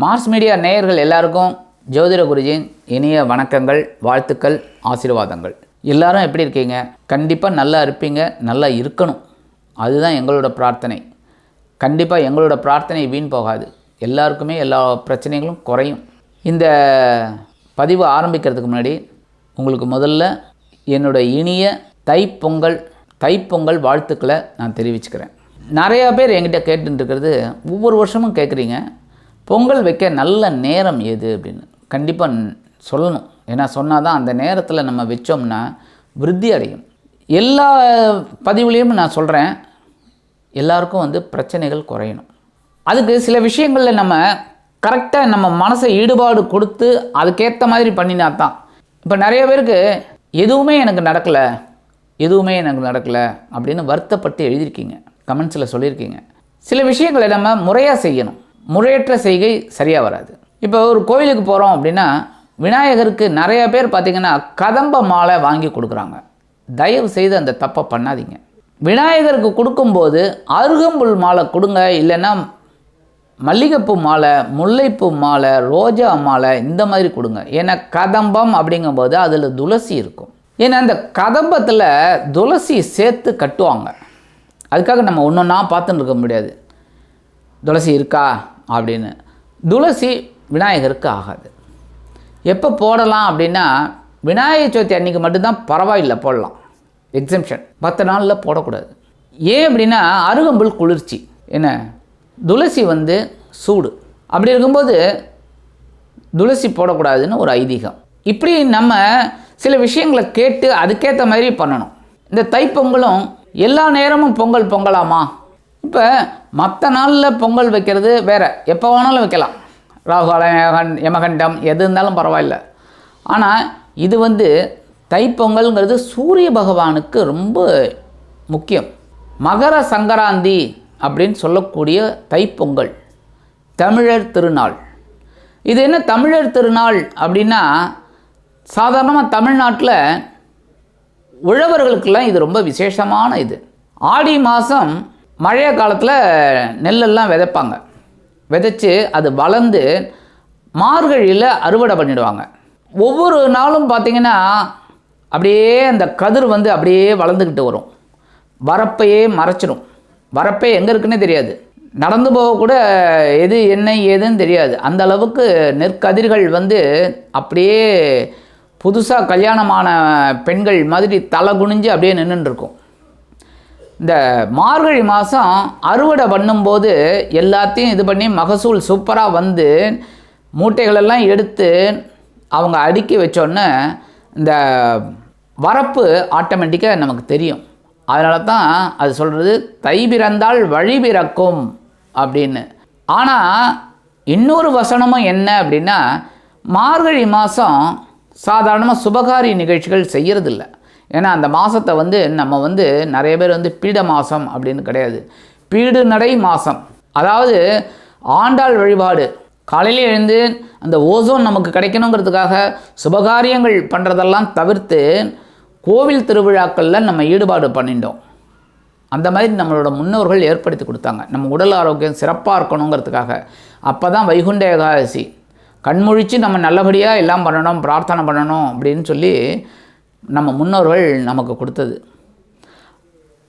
Mars media நேயர்கள் எல்லாருக்கும் ஜோதிட குருஜியின் இனிய வணக்கங்கள் வாழ்த்துக்கள் ஆசீர்வாதங்கள். எல்லாரும் எப்படி இருக்கீங்க? கண்டிப்பாக நல்லா இருப்பீங்க நல்லா இருக்கணும். அதுதான் எங்களோட பிரார்த்தனை. கண்டிப்பாக எங்களோட பிரார்த்தனை வீண் போகாது. எல்லாருக்குமே எல்லா பிரச்சனைகளும் குறையும். இந்த பதிவு ஆரம்பிக்கிறதுக்கு முன்னாடி உங்களுக்கு முதல்ல என்னோட இனிய தைப்பொங்கல் தைப்பொங்கல் வாழ்த்துக்களை நான் தெரிவிச்சுக்கிறேன். நிறையா பேர் என்கிட்ட கேட்டுருக்கிறது இருக்கிறது ஒவ்வொரு வருஷமும் கேட்குறீங்க. பொங்கல் வைக்க நல்ல நேரம் எது அப்படின்னு? கண்டிப்பாக சொல்லணும். ஏன்னா சொன்னால் தான் அந்த நேரத்தில் நம்ம வச்சோம்னா விருத்தி அடையும். எல்லா பதிவுலேயும் நான் சொல்கிறேன் எல்லாருக்கும் வந்து பிரச்சனைகள் குறையணும். அதுக்கு சில விஷயங்களில் நம்ம கரெக்டாக நம்ம மனசை ஈடுபாடு கொடுத்து அதுக்கேற்ற மாதிரி பண்ணினா தான். இப்போ நிறைய பேருக்கு எதுவுமே எனக்கு நடக்கலை எதுவுமே எனக்கு நடக்கலை அப்படின்னு வருத்தப்பட்டு எழுதியிருக்கீங்க. கமெண்ட்ஸில் சொல்லியிருக்கீங்க. சில விஷயங்களை நம்ம முறையாக செய்யணும். முறையற்ற செய்கை சரியாக வராது. இப்போ ஒரு கோயிலுக்கு போகிறோம் அப்படின்னா விநாயகருக்கு நிறைய பேர் பார்த்திங்கன்னா கதம்ப மாலை வாங்கி கொடுக்குறாங்க. தயவு செய்து அந்த தப்பை பண்ணாதீங்க. விநாயகருக்கு கொடுக்கும்போது அருகம்புல் மாலை கொடுங்க இல்லைன்னா மல்லிகைப்பூ மாலை முல்லைப்பூ மாலை ரோஜா மாலை இந்த மாதிரி கொடுங்க. ஏன்னா கதம்பம் அப்படிங்கும்போது அதில் துளசி இருக்கும். ஏன்னா அந்த கதம்பத்தில் துளசி சேர்த்து கட்டுவாங்க. அதுக்காக நம்ம ஒன்று ஒன்றா பார்த்துட்டு இருக்க முடியாது. துளசி இருக்கா? அப்படின்னு. துளசி விநாயகருக்கு ஆகாது. எப்போ போடலாம் அப்படின்னா விநாயகர் சதுர்த்தி அன்றைக்கி மட்டும்தான் பரவாயில்லை போடலாம். எக்ஸம்ஷன் பத்து நாளில் போடக்கூடாது. ஏன் அப்படின்னா அருகம்புல் குளிர்ச்சி. என்ன? துளசி வந்து சூடு. அப்படி இருக்கும்போது துளசி போடக்கூடாதுன்னு ஒரு ஐதீகம். இப்படி நம்ம சில விஷயங்களை கேட்டு அதுக்கேற்ற மாதிரி பண்ணணும். இந்த தைப்பொங்கலும் எல்லா நேரமும் பொங்கல் பொங்கலாமா? இப்போ மற்ற நாளில் பொங்கல் வைக்கிறது வேறு. எப்போ வேணாலும் வைக்கலாம். ராகுகாலம் யமகண்டம் எது இருந்தாலும் பரவாயில்ல. ஆனால் இது வந்து தைப்பொங்கல்ங்கிறது சூரிய பகவானுக்கு ரொம்ப முக்கியம். மகர சங்கராந்தி அப்படின்னு சொல்லக்கூடிய தைப்பொங்கல் தமிழர் திருநாள். இது என்ன தமிழர் திருநாள் அப்படின்னா சாதாரணமாக தமிழ்நாட்டில் உழவர்களுக்கெல்லாம் இது ரொம்ப விசேஷமான இது. ஆடி மாதம் மழைய காலத்தில் நெல்லெல்லாம் விதைப்பாங்க. விதைச்சி அது வளர்ந்து மார்கழியில் அறுவடை பண்ணிடுவாங்க. ஒவ்வொரு நாளும் பார்த்திங்கன்னா அப்படியே அந்த கதிர் வந்து அப்படியே வளர்ந்துக்கிட்டு வரும். வரப்பையே மறைச்சிடும் வரப்பே எங்கே இருக்குன்னே தெரியாது. நடந்து போக கூட எது என்ன ஏதுன்னு தெரியாது. அந்த அளவுக்கு நெற்கதிர்கள் வந்து அப்படியே புதுசாக கல்யாணமான பெண்கள் மாதிரி தலை குனிஞ்சு அப்படியே நின்றுட்டு இருக்கும். இந்த மார்கழி மாதம் அறுவடை பண்ணும்போது எல்லாத்தையும் இது பண்ணி மகசூல் சூப்பராக வந்து மூட்டைகளெல்லாம் எடுத்து அவங்க அடுக்கி வச்சோன்னே இந்த வரப்பு ஆட்டோமேட்டிக்காக நமக்கு தெரியும். அதனால தான் அது சொல்கிறது தை பிறந்தால் வழி பிறக்கும் அப்படின்னு. ஆனால் இன்னொரு வசனமும் என்ன அப்படின்னா மார்கழி மாதம் சாதாரணமாக சுபகாரி நிகழ்ச்சிகள் செய்கிறதில்ல ஏன்னா அந்த மாதத்தை வந்து நம்ம வந்து நிறைய பேர் வந்து பீட மாதம் அப்படின்னு கிடையாது. பீடு நடை மாதம் அதாவது ஆண்டாள் வழிபாடு. காலையில் எழுந்து அந்த ஓசோன் நமக்கு கிடைக்கணுங்கிறதுக்காக சுபகாரியங்கள் பண்ணுறதெல்லாம் தவிர்த்து கோவில் திருவிழாக்களில் நம்ம ஈடுபாடு பண்ணிட்டோம். அந்த மாதிரி நம்மளோட முன்னோர்கள் ஏற்படுத்தி கொடுத்தாங்க. நம்ம உடல் ஆரோக்கியம் சிறப்பாக இருக்கணுங்கிறதுக்காக. அப்போ தான் வைகுண்ட ஏகாதசி. கண்முழித்து நம்ம நல்லபடியாக எல்லாம் பண்ணணும் பிரார்த்தனை பண்ணணும் அப்படின்னு சொல்லி நம்ம முன்னோர்கள் நமக்கு கொடுத்தது.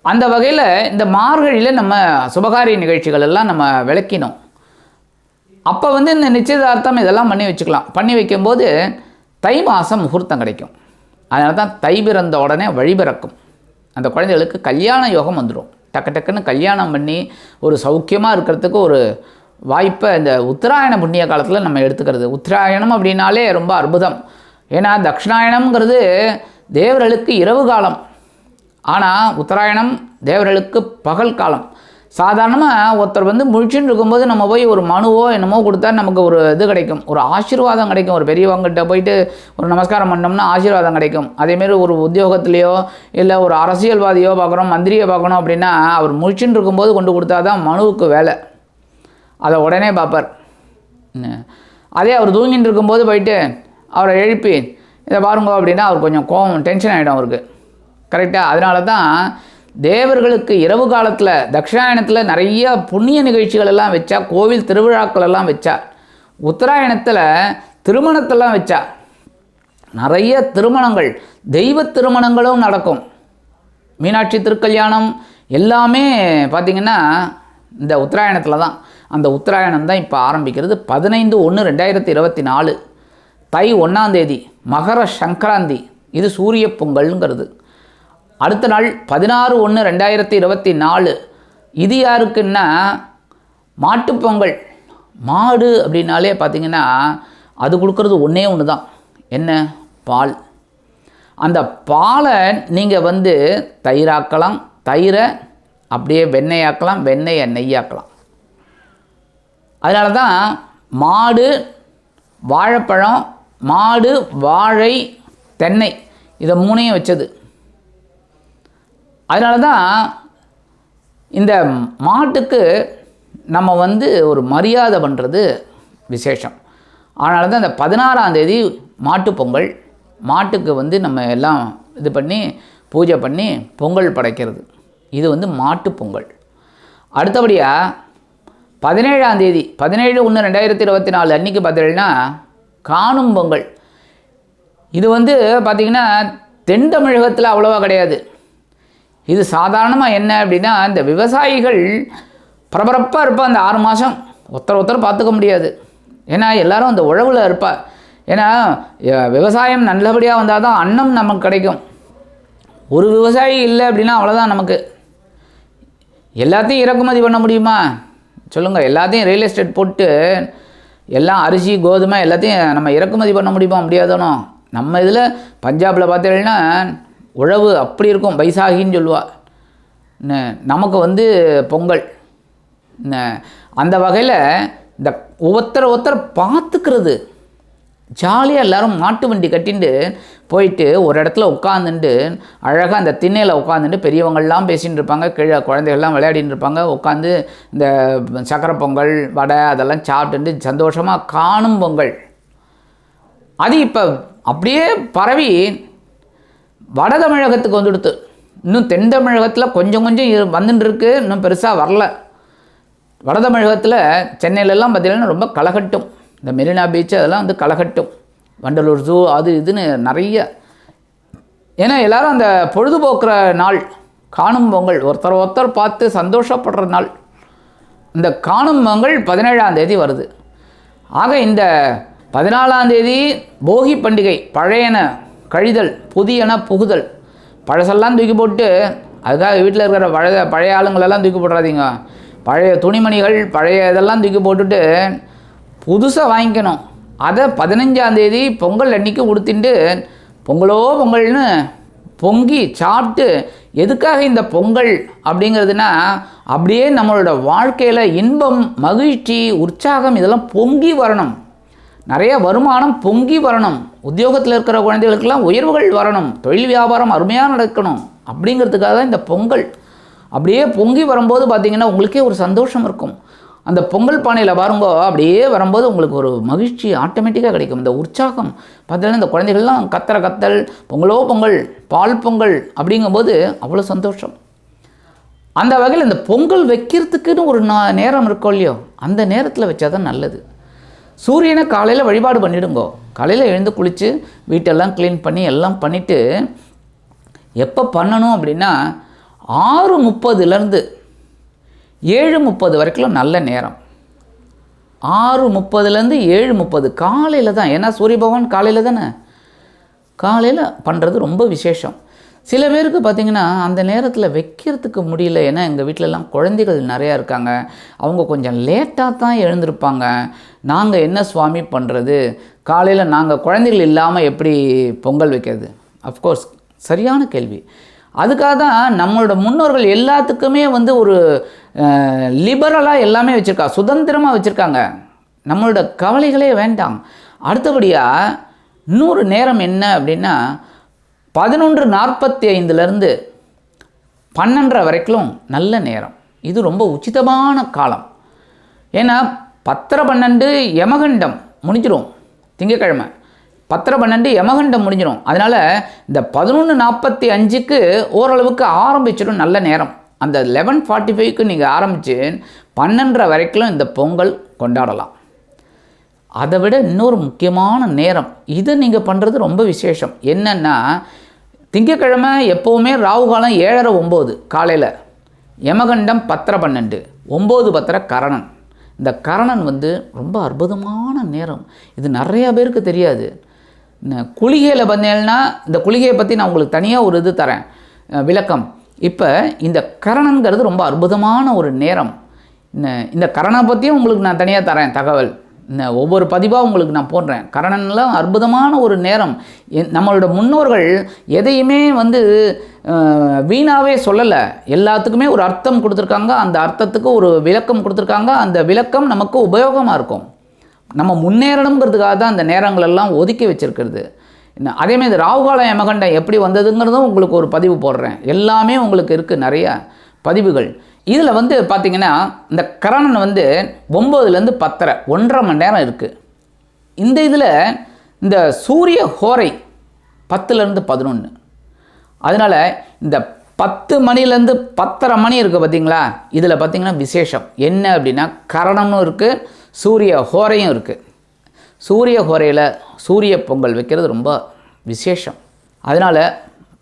அந்த வகையில் இந்த மார்கழியில் நம்ம சுபகாரிய நிகழ்ச்சிகள் எல்லாம் நம்ம விளக்கினோம். அப்போ வந்து இந்த நிச்சயதார்த்தம் இதெல்லாம் பண்ணி வச்சுக்கலாம். பண்ணி வைக்கும்போது தை மாதம் முகூர்த்தம் கிடைக்கும். அதனால தான் தை பிறந்த உடனே வழிபிறக்கும் அந்த குழந்தைகளுக்கு கல்யாண யோகம் வந்துடும் டக்கு டக்குன்னு கல்யாணம் பண்ணி ஒரு சௌக்கியமாக இருக்கிறதுக்கு ஒரு வாய்ப்பை இந்த உத்தராயண புண்ணிய காலத்தில் நம்ம எடுத்துக்கிறது. உத்தராயணம் அப்படின்னாலே ரொம்ப அற்புதம். ஏன்னா தக்ஷிணாயணம்ங்கிறது தேவர்களுக்கு இரவு காலம். ஆனால் உத்தராயணம் தேவர்களுக்கு பகல் காலம். சாதாரணமாக ஒருத்தர் வந்து முழிச்சுன்னு இருக்கும்போது நம்ம போய் ஒரு மனுவோ என்னமோ கொடுத்தா நமக்கு ஒரு இது கிடைக்கும். ஒரு ஆசீர்வாதம் கிடைக்கும். ஒரு பெரியவங்ககிட்ட போயிட்டு ஒரு நமஸ்காரம் பண்ணோம்னா ஆசீர்வாதம் கிடைக்கும். அதேமாரி ஒரு உத்தியோகத்திலையோ இல்லை ஒரு அரசியல்வாதியோ பார்க்குறோம் மந்திரியை பார்க்கணும் அப்படின்னா அவர் முழிச்சுன்னு இருக்கும்போது கொண்டு கொடுத்தா தான் மனுவுக்கு வேலை. அதை உடனே பார்ப்பார். அதே அவர் தூங்கிட்டு இருக்கும்போது போயிட்டு அவரை எழுப்பி இதை பாருங்க அப்படின்னா அவர் கொஞ்சம் கோவம் டென்ஷன் ஆகிடும் அவருக்கு. கரெக்டாக அதனால தான் தேவர்களுக்கு இரவு காலத்தில் தக்ஷாயணத்தில் நிறைய புண்ணிய நிகழ்ச்சிகள் எல்லாம் வச்சா கோவில் திருவிழாக்கள் எல்லாம் வச்சா உத்தராயணத்தில் திருமணத்தெல்லாம் வச்சா நிறைய திருமணங்கள் தெய்வ திருமணங்களும் நடக்கும். மீனாட்சி திருக்கல்யாணம் எல்லாமே பார்த்திங்கன்னா இந்த உத்தராயணத்தில் தான் அந்த உத்தராயணம் தான் இப்போ ஆரம்பிக்கிறது. பதினைந்து ஒன்று ரெண்டாயிரத்தி இருபத்தி நாலு. தை ஒன்றாந்தேதி மகர சங்கராந்தி. இது சூரிய பொங்கல்ங்கிறது. அடுத்த நாள் பதினாறு ஒன்று ரெண்டாயிரத்தி இருபத்தி நாலு. இது யாருக்குன்னா மாட்டுப்பொங்கல் மாடு அப்படின்னாலே பார்த்திங்கன்னா அது கொடுக்கறது ஒன்றே ஒன்று தான் என்ன? பால். அந்த பாலை நீங்கள் வந்து தயிராக்கலாம். தயிரை அப்படியே வெண்ணெயாக்கலாம் வெண்ணெயை நெய்யாக்கலாம். அதனால தான் மாடு வாழைப்பழம் மாடு வாழை தென்னை இதை மூணையும் வச்சது. அதனால தான் இந்த மாட்டுக்கு நம்ம வந்து ஒரு மரியாதை பண்ணுறது விசேஷம். அதனால தான் இந்த பதினாறாம் தேதி மாட்டு பொங்கல் மாட்டுக்கு வந்து நம்ம எல்லாம் இது பண்ணி பூஜை பண்ணி பொங்கல் படைக்கிறது. இது வந்து மாட்டு பொங்கல். அடுத்தபடியாக பதினேழாம் தேதி பதினேழு ஒன்று ரெண்டாயிரத்தி இருபத்தி நாலு அன்றைக்கி பார்த்தீங்கன்னா காணும் பொங்கல் இது வந்து பார்த்திங்கன்னா தென் தமிழகத்தில் அவ்வளோவா கிடையாது. இது சாதாரணமாக என்ன அப்படின்னா இந்த விவசாயிகள் பரபரப்பாக இருப்பாள் அந்த ஆறு மாதம் ஒருத்தர் ஒருத்தர் பார்த்துக்க முடியாது. ஏன்னா எல்லாரும் அந்த உழவில் இருப்பாள் ஏன்னா விவசாயம் நல்லபடியாக வந்தால் தான் அன்னம் நமக்கு கிடைக்கும். ஒரு விவசாயி இல்லை அப்படின்னா அவ்வளோதான் நமக்கு. எல்லாத்தையும் இறக்குமதி பண்ண முடியுமா? சொல்லுங்கள் எல்லாத்தையும் ரியல் எஸ்டேட் போட்டு எல்லாம் அரிசி கோதுமை எல்லாத்தையும் நம்ம இறக்குமதி பண்ண முடியுமா? முடியாதானோ? நம்ம இதில் பஞ்சாபில் பார்த்தீங்கன்னா உழவு அப்படி இருக்கும். பைசாகின்னு சொல்லுவாள் நமக்கு வந்து பொங்கல். அந்த வகையில் இந்த ஒவ்வொருத்தரை ஒருத்தர் பார்த்துக்கிறது. ஜாலியாக எல்லாரும் மாட்டு வண்டி கட்டிண்டு போயிட்டு ஒரு இடத்துல உட்காந்துட்டு அழகாக அந்த திண்ணையில் உட்காந்துட்டு பெரியவங்கள்லாம் பேசின்னு இருப்பாங்க கீழே குழந்தைகள்லாம் விளையாடின்னு இருப்பாங்க. உட்காந்து இந்த சக்கரை பொங்கல் வடை அதெல்லாம் சாப்பிட்டுட்டு சந்தோஷமாக காணும் பொங்கல். அது இப்போ அப்படியே பரவி வட தமிழகத்துக்கு வந்துடுத்து. இன்னும் தென் தமிழகத்தில் கொஞ்சம் கொஞ்சம் இரு- இன்னும் பெருசாக வரல. வட தமிழகத்தில் சென்னையிலலாம் பார்த்திங்கன்னா ரொம்ப கலகட்டும். இந்த மெரினா பீச் அதெல்லாம் வந்து கலகட்டும். வண்டலூர் ஜூ அது இதுன்னு நிறைய. ஏன்னா எல்லாரும் அந்த பொழுதுபோக்குற நாள் காணும் பொங்கல் ஒருத்தர் ஒருத்தர் பார்த்து சந்தோஷப்படுற நாள். இந்த காணும் பொங்கல் பதினேழாம் தேதி வருது. ஆக இந்த பதினாலாம் தேதி போகி பண்டிகை பழையன கழிதல் புதியன புகுதல். பழசெல்லாம் தூக்கி போட்டு அதுக்காக வீட்டில் இருக்கிற பழைய பழைய ஆளுங்களெல்லாம் தூக்கி போடுறாதீங்க பழைய துணிமணிகள் பழைய இதெல்லாம் தூக்கி போட்டுட்டு புதுசாக வாங்கிக்கணும். அதை பதினஞ்சாம் தேதி பொங்கல் அன்னைக்கு உடுத்திட்டு பொங்கலோ பொங்கல்னு பொங்கி சாப்பிட்டு எதுக்காக இந்த பொங்கல்? அப்படிங்கிறதுனா அப்படியே நம்மளோட வாழ்க்கையில் இன்பம் மகிழ்ச்சி உற்சாகம் இதெல்லாம் பொங்கி வரணும். நிறைய வருமானம் பொங்கி வரணும். உத்தியோகத்தில் இருக்கிற குழந்தைகளுக்கெல்லாம் உயர்வுகள் வரணும். தொழில் வியாபாரம் அருமையாக நடக்கணும் அப்படிங்கிறதுக்காக தான் இந்த பொங்கல். அப்படியே பொங்கி வரும்போது பார்த்தீங்கன்னா உங்களுக்கே ஒரு சந்தோஷம் இருக்கும். அந்த பொங்கல் பானையில் பாருங்கோ அப்படியே வரும்போது உங்களுக்கு ஒரு மகிழ்ச்சி ஆட்டோமேட்டிக்காக கிடைக்கும். இந்த உற்சாகம். பார்த்தீங்கன்னா இந்த குழந்தைகள்லாம் கத்துற கத்தல் பொங்கலோ பொங்கல் பால் பொங்கல் அப்படிங்கும்போது அவ்வளோ சந்தோஷம். அந்த வகையில் இந்த பொங்கல் வைக்கிறதுக்குன்னு ஒரு நா- நேரம் இருக்கும் இல்லையோ அந்த நேரத்தில் வச்சா தான் நல்லது. சூரியனை காலையில் வழிபாடு பண்ணிடுங்கோ. காலையில் எழுந்து குளித்து வீட்டெல்லாம் க்ளீன் பண்ணி எல்லாம் பண்ணிவிட்டு எப்போ பண்ணணும் அப்படின்னா ஆறு முப்பதுலேருந்து ஏழு முப்பது வரைக்கும் நல்ல நேரம். ஆறு முப்பதுலேருந்து ஏழு முப்பது. காலையில் தான். ஏன்னா சூரிய பகவான் காலையில் தானே? காலையில் பண்ணுறது ரொம்ப விசேஷம். சில பேருக்கு பார்த்திங்கன்னா அந்த நேரத்தில் வைக்கிறதுக்கு முடியல. ஏன்னா எங்கள் வீட்டிலலாம் குழந்தைகள் நிறையா இருக்காங்க. அவங்க கொஞ்சம் லேட்டாக தான் எழுந்திருப்பாங்க. நாங்கள் என்ன சுவாமி பண்ணுறது காலையில் நாங்கள் குழந்தைகள் இல்லாமல் எப்படி பொங்கல் வைக்கிறது? அஃப்கோர்ஸ் சரியான கேள்வி. அதுக்காக தான் நம்மளோட முன்னோர்கள் எல்லாத்துக்குமே வந்து ஒரு லிபரலாக எல்லாமே வச்சுருக்கா சுதந்திரமாக வச்சுருக்காங்க. நம்மளோட கவலைகளே வேண்டாம். அடுத்தபடியாக இன்னொரு நேரம் என்ன அப்படின்னா பதினொன்று நாற்பத்தி ஐந்துலேருந்து பன்னெண்டரை வரைக்கும் நல்ல நேரம். இது ரொம்ப உச்சிதமான காலம். ஏன்னா பத்தரை பன்னெண்டு யமகண்டம் முடிஞ்சிடும் திங்கக்கிழமை பத்தரை பன்னெண்டு யமகண்டம் முடிஞ்சிடும் அதனால் இந்த பதினொன்று நாற்பத்தி அஞ்சுக்கு ஓரளவுக்கு ஆரம்பிச்சிடும் நல்ல நேரம். அந்த லெவன் ஃபார்ட்டி ஃபைவ்க்கு நீங்கள் ஆரம்பித்து பன்னெண்டரை வரைக்கும் இந்த பொங்கல் கொண்டாடலாம். அதை விட இன்னொரு முக்கியமான நேரம். இது நீங்கள் பண்ணுறது ரொம்ப விசேஷம். என்னென்னா திங்கக்கிழமை எப்போவுமே ராகு காலம் ஏழரை ஒம்பது காலையில். யமகண்டம் பத்தரை பன்னெண்டு ஒம்பது பத்தரை கரணன். இந்த கரணன் வந்து ரொம்ப அற்புதமான நேரம். இது நிறையா பேருக்கு தெரியாது. குளிகையில் பார்த்தீங்கன்னா இந்த குளிகையை பற்றி நான் உங்களுக்கு தனியாக ஒரு இது தரேன். விளக்கம். இப்போ இந்த கரணங்கிறது ரொம்ப அற்புதமான ஒரு நேரம். இந்த- கரணை பற்றியும் உங்களுக்கு நான் தனியாக தரேன் தகவல். இந்த ஒவ்வொரு பதிவாக உங்களுக்கு நான் போடுறேன். கரணன்லாம் அற்புதமான ஒரு நேரம். நம்மளோட முன்னோர்கள் எதையுமே வந்து வீணாகவே சொல்லலை. எல்லாத்துக்குமே ஒரு அர்த்தம் கொடுத்துருக்காங்க. அந்த அர்த்தத்துக்கு ஒரு விளக்கம் கொடுத்துருக்காங்க. அந்த விளக்கம் நமக்கு உபயோகமாக இருக்கும். நம்ம முன்னேறணுங்கிறதுக்காக தான் அந்த நேரங்களெல்லாம் ஒதுக்கி வச்சிருக்கிறது. இன்னும் அதேமாதிரி இந்த ராகுகால யமகண்டம் எப்படி வந்ததுங்கிறதும் உங்களுக்கு ஒரு பதிவு போடுறேன். எல்லாமே உங்களுக்கு இருக்குது நிறைய பதிவுகள். இதில் வந்து பார்த்திங்கன்னா இந்த கரணன் வந்து ஒம்போதுலேருந்து பத்தரை ஒன்றரை மணி நேரம் இருக்குது இந்த இதில் இந்த சூரிய ஹோரை பத்துலேருந்து பதினொன்று அதனால் இந்த பத்து மணிலேருந்து பத்தரை மணி இருக்குது பார்த்தீங்களா? இதில் பார்த்தீங்கன்னா விசேஷம். என்ன அப்படின்னா கரணமும் இருக்குது சூரிய ஹோரையும் இருக்குது சூரிய ஹோரையில் சூரிய பொங்கல் வைக்கிறது ரொம்ப விசேஷம். அதனால்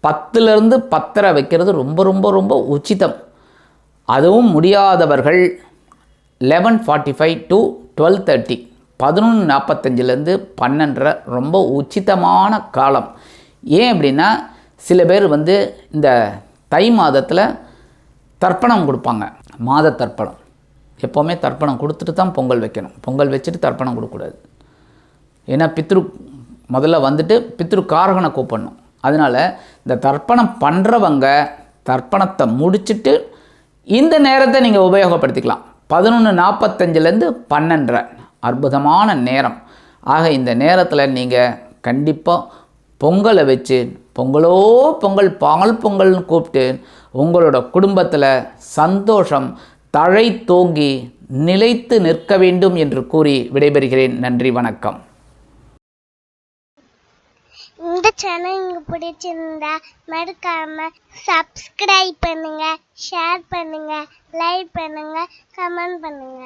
பத்துலேருந்து பத்தரை வைக்கிறது ரொம்ப ரொம்ப ரொம்ப உச்சிதம். அதுவும் முடியாதவர்கள் eleven forty five to twelve thirty பதினொன்று நாற்பத்தஞ்சிலேருந்து பன்னெண்டரை ரொம்ப உச்சிதமான காலம். ஏன் அப்படின்னா சில பேர் வந்து இந்த தை மாதத்தில் தர்ப்பணம் கொடுப்பாங்க. மாத தர்ப்பணம். எப்போவுமே தர்ப்பணம் கொடுத்துட்டு தான் பொங்கல் வைக்கணும். பொங்கல் வச்சுட்டு தர்ப்பணம் கொடுக்கக்கூடாது. ஏன்னா பித்ரு முதல்ல வந்துட்டு பித்ரு காரகனை கூப்பிடணும். அதனால் இந்த தர்ப்பணம் பண்ணுறவங்க தர்ப்பணத்தை முடிச்சுட்டு இந்த நேரத்தை நீங்கள் உபயோகப்படுத்திக்கலாம். பதினொன்று நாற்பத்தஞ்சிலேருந்து பன்னெண்டரை. அற்புதமான நேரம். ஆக இந்த நேரத்தில் நீங்கள் கண்டிப்பாக பொங்கலை வச்சு பொங்கலோ பொங்கல் பால் பொங்கல்னு கூப்பிட்டு உங்களோட குடும்பத்தில் சந்தோஷம் தழை தோங்கி நிலைத்து நிற்க வேண்டும் என்று கூறி விடைபெறுகிறேன். நன்றி வணக்கம். இந்த சேனல் உங்களுக்கு பிடிச்சிருந்தா மறக்காம சப்ஸ்கிரைப் பண்ணுங்க ஷேர் பண்ணுங்க லைக் பண்ணுங்க கமெண்ட் பண்ணுங்க.